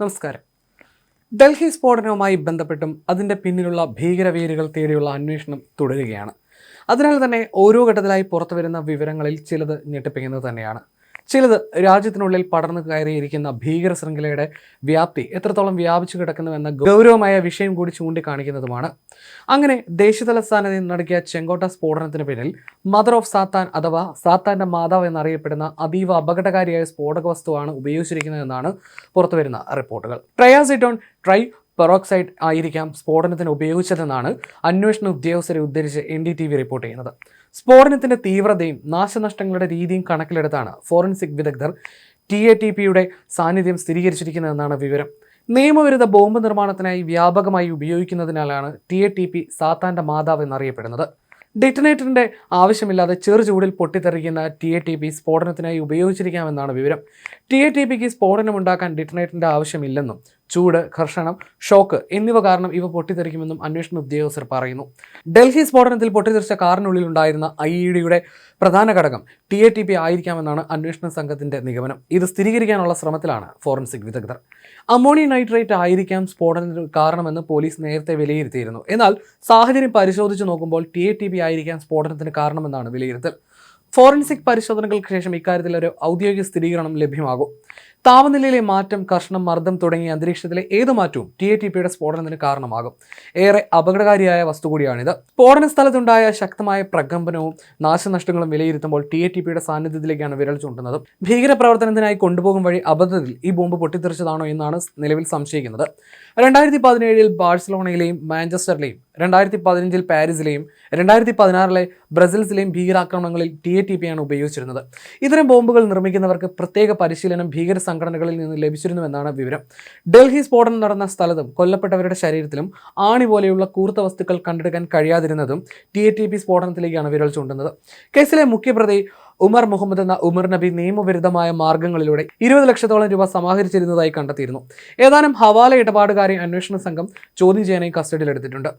നമസ്കാരം. ഡൽഹി സ്ഫോടനവുമായി ബന്ധപ്പെട്ടും അതിന്റെ പിന്നിലുള്ള ഭീകരവേരുകൾ തേടിയുള്ള അന്വേഷണം തുടരുകയാണ്. അതിനാൽ തന്നെ ഓരോ ഘട്ടത്തിലായി പുറത്തുവരുന്ന വിവരങ്ങളിൽ ചിലത് ഞെട്ടിപ്പിക്കുന്നത് തന്നെയാണ്. ചിലത് രാജ്യത്തിനുള്ളിൽ പടർന്നു കയറിയിരിക്കുന്ന ഭീകര ശൃംഖലയുടെ വ്യാപ്തി എത്രത്തോളം വ്യാപിച്ചു കിടക്കുന്നു എന്ന ഗൗരവമായ വിഷയം കൂടി ചൂണ്ടിക്കാണിക്കുന്നതുമാണ്. അങ്ങനെ ദേശീയതലസ്ഥാനത്ത് നടക്കിയ ചെങ്കോട്ട സ്ഫോടനത്തിന് പിന്നിൽ മദർ ഓഫ് സാത്താൻ അഥവാ സാത്താന്റെ മാതാവ് എന്നറിയപ്പെടുന്ന അതീവ അപകടകാരിയായ സ്ഫോടക വസ്തുവാണ് ഉപയോഗിച്ചിരിക്കുന്നതെന്നാണ് പുറത്തുവരുന്ന റിപ്പോർട്ടുകൾ. ട്രയാസിറ്റോൺ ട്രൈ പെറോക്സൈഡ് ആയിരിക്കാം സ്ഫോടനത്തിന് ഉപയോഗിച്ചതെന്നാണ് അന്വേഷണ ഉദ്യോഗസ്ഥരെ ഉദ്ധരിച്ച് N D T V report ചെയ്യുന്നത്. സ്ഫോടനത്തിന്റെ തീവ്രതയും നാശനഷ്ടങ്ങളുടെ രീതിയും കണക്കിലെടുത്താണ് ഫോറൻസിക് വിദഗ്ധർ ടി എ ടി പിയുടെ സാന്നിധ്യം സ്ഥിരീകരിച്ചിരിക്കുന്നതെന്നാണ് വിവരം. നിയമവിരുദ്ധ ബോംബ് നിർമ്മാണത്തിനായി വ്യാപകമായി ഉപയോഗിക്കുന്നതിനാലാണ് ടി എ ടി പി സാത്താന്റെ മാതാവ് എന്നറിയപ്പെടുന്നത്. ഡിറ്റനേറ്ററിന്റെ ആവശ്യമില്ലാതെ ചെറു ചൂടിൽ പൊട്ടിത്തെറിക്കുന്ന ടി എ ടി പി സ്ഫോടനത്തിനായി ഉപയോഗിച്ചിരിക്കാമെന്നാണ് വിവരം. ടി എ ടി പിക്ക് സ്ഫോടനമുണ്ടാക്കാൻ ഡിറ്റനേറ്ററിന്റെ ആവശ്യമില്ലെന്നും ചൂട് ഘർഷണം ഷോക്ക് എന്നിവ കാരണം ഇവ പൊട്ടിത്തെറിക്കുമെന്നും അന്വേഷണ ഉദ്യോഗസ്ഥർ പറയുന്നു. ഡൽഹി സ്ഫോടനത്തിൽ പൊട്ടിത്തെറിച്ച കാറിനുള്ളിൽ ഉണ്ടായിരുന്ന ഐ ഇ ഡിയുടെ പ്രധാന ഘടകം ടി എ ടി പി ആയിരിക്കാമെന്നാണ് അന്വേഷണ സംഘത്തിന്റെ നിഗമനം. ഇത് സ്ഥിരീകരിക്കാനുള്ള ശ്രമത്തിലാണ് ഫോറൻസിക് വിദഗ്ധർ. അമോണിയ നൈട്രേറ്റ് ആയിരിക്കാം സ്ഫോടനത്തിന് കാരണമെന്ന് പോലീസ് നേരത്തെ വിലയിരുത്തിയിരുന്നു. എന്നാൽ സാഹചര്യം പരിശോധിച്ച് നോക്കുമ്പോൾ ടി എ ടി പി ആയിരിക്കാം സ്ഫോടനത്തിന് കാരണമെന്നാണ് വിലയിരുത്തൽ. ഫോറൻസിക് പരിശോധനകൾക്ക് ശേഷം ഇക്കാര്യത്തിൽ ഒരു ഔദ്യോഗിക സ്ഥിരീകരണം ലഭ്യമാകും. താപനിലയിലെ മാറ്റം കർഷണം മർദ്ദം തുടങ്ങിയ അന്തരീക്ഷത്തിലെ ഏത് മാറ്റവും ടി എ ടി പിയുടെ സ്ഫോടനത്തിന് കാരണമാകും. ഏറെ അപകടകാരിയായ വസ്തു കൂടിയാണിത്. സ്ഫോടന സ്ഥലത്തുണ്ടായ ശക്തമായ പ്രകമ്പനവും നാശനഷ്ടങ്ങളും വിലയിരുത്തുമ്പോൾ ടി എ ടി പിയുടെ സാന്നിധ്യത്തിലേക്കാണ് വിരൽ ചൂണ്ടുന്നത്. ഭീകരപ്രവർത്തനത്തിനായി കൊണ്ടുപോകും വഴി അബദ്ധത്തിൽ ഈ ബോംബ് പൊട്ടിത്തെറിച്ചതാണോ എന്നാണ് നിലവിൽ സംശയിക്കുന്നത്. രണ്ടായിരത്തി പതിനേഴിൽ ബാഴ്സലോണയിലെയും മാഞ്ചസ്റ്ററിലെയും രണ്ടായിരത്തി പതിനഞ്ചിൽ പാരീസിലെയും രണ്ടായിരത്തി പതിനാറിലെ ബ്രസൽസിലെയും ഭീകരാക്രമണങ്ങളിൽ ടി എ ടി പി ആണ് ഉപയോഗിച്ചിരുന്നത്. ഇത്തരം ബോംബുകൾ നിർമ്മിക്കുന്നവർക്ക് പ്രത്യേക പരിശീലനം ഭീകര സംഘടനകളിൽ നിന്ന് ലഭിച്ചിരുന്നുവെന്നാണ് വിവരം. ഡൽഹി സ്ഫോടനം നടന്ന സ്ഥലത്തും കൊല്ലപ്പെട്ടവരുടെ ശരീരത്തിലും ആണി പോലെയുള്ള കൂർത്ത വസ്തുക്കൾ കണ്ടെടുക്കാൻ കഴിയാതിരുന്നതും ടി എ ടി പി സ്ഫോടനത്തിലേക്കാണ് വിരൽ ചൂണ്ടുന്നത്. കേസിലെ മുഖ്യപ്രതി ഉമർ മുഹമ്മദ് എന്ന ഉമർ നബി നിയമവിരുദ്ധമായ മാർഗങ്ങളിലൂടെ ഇരുപത് ലക്ഷത്തോളം രൂപ സമാഹരിച്ചിരുന്നതായി കണ്ടെത്തിയിരുന്നു. ഏതാനും ഹവാല ഇടപാടുകാരെ അന്വേഷണ സംഘം ചോദ്യം ചെയ്യാനായി കസ്റ്റഡിയിലെടുത്തിട്ടുണ്ട്.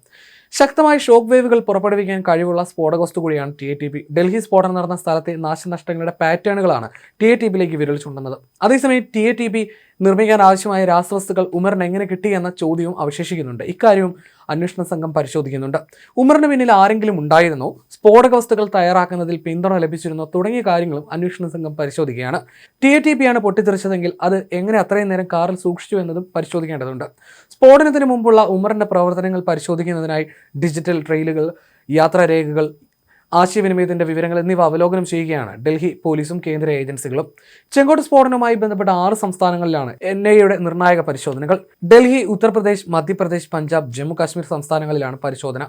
ശക്തമായ ഷോക്ക് വേവുകൾ പുറപ്പെടുവിക്കാൻ കഴിവുള്ള സ്ഫോടക വസ്തു കൂടിയാണ് T A T P Delhi സ്ഫോടനം നടന്ന സ്ഥലത്തെ നാശനഷ്ടങ്ങളുടെ പാറ്റേണുകളാണ് ടി എ ടി പിയിലേക്ക് വിരൽ ചൂണ്ടുന്നത്. അതേസമയം ടി എ ടി പി നിർമ്മിക്കാൻ ആവശ്യമായ രാസവസ്തുക്കൾ ഉമറിന് എങ്ങനെ കിട്ടി എന്ന ചോദ്യവും അവശേഷിക്കുന്നുണ്ട്. ഇക്കാര്യവും അന്വേഷണ സംഘം പരിശോധിക്കുന്നുണ്ട്. ഉമറിന് പിന്നിൽ ആരെങ്കിലും ഉണ്ടായിരുന്നോ? സ്ഫോടക വസ്തുക്കൾ തയ്യാറാക്കുന്നതിൽ പിന്തുണ ലഭിച്ചിരുന്നോ? തുടങ്ങിയ കാര്യങ്ങളും അന്വേഷണ സംഘം പരിശോധിക്കുകയാണ്. ടി എ ടി പി ആണ് പൊട്ടിത്തെറിച്ചതെങ്കിൽ അത് എങ്ങനെ അത്രയും നേരം കാറിൽ സൂക്ഷിച്ചു എന്നതും പരിശോധിക്കേണ്ടതുണ്ട്. സ്ഫോടനത്തിന് മുമ്പുള്ള ഉമറിന്റെ പ്രവർത്തനങ്ങൾ പരിശോധിക്കുന്നതിനായി ഡിജിറ്റൽ ട്രെയിലുകൾ യാത്രാരേഖകൾ ആശയവിനിമയത്തിന്റെ വിവരങ്ങൾ എന്നിവ അവലോകനം ചെയ്യുകയാണ് ഡൽഹി പോലീസും കേന്ദ്ര ഏജൻസികളും. ചെങ്കോട്ട് സ്ഫോടനവുമായി ബന്ധപ്പെട്ട ആറ് സംസ്ഥാനങ്ങളിലാണ് എൻ ഐയുടെ നിർണായക പരിശോധനകൾ. ഡൽഹി ഉത്തർപ്രദേശ് മധ്യപ്രദേശ് പഞ്ചാബ് ജമ്മു കാശ്മീർ സംസ്ഥാനങ്ങളിലാണ് പരിശോധന.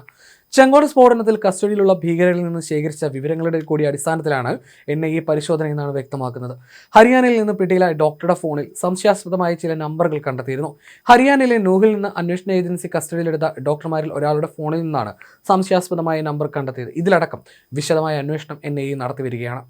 ചെങ്കോട് സ്ഫോടനത്തിൽ കസ്റ്റഡിയിലുള്ള ഭീകരരിൽ നിന്ന് ശേഖരിച്ച വിവരങ്ങളുടെ കൂടി അടിസ്ഥാനത്തിലാണ് എൻ ഐ എ പരിശോധന എന്നാണ് വ്യക്തമാക്കുന്നത്. ഹരിയാനയിൽ നിന്ന് പിടിയിലായ ഡോക്ടറുടെ ഫോണിൽ സംശയാസ്പദമായ ചില നമ്പറുകൾ കണ്ടെത്തിയിരുന്നു. ഹരിയാനയിലെ നൂഹിൽ നിന്ന് അന്വേഷണ ഏജൻസി കസ്റ്റഡിയിലെടുത്ത ഡോക്ടർമാരിൽ ഒരാളുടെ ഫോണിൽ നിന്നാണ് സംശയാസ്പദമായ നമ്പർ കണ്ടെത്തിയത്. ഇതിലടക്കം വിശദമായ അന്വേഷണം എൻ ഐ എ നടത്തി വരികയാണ്.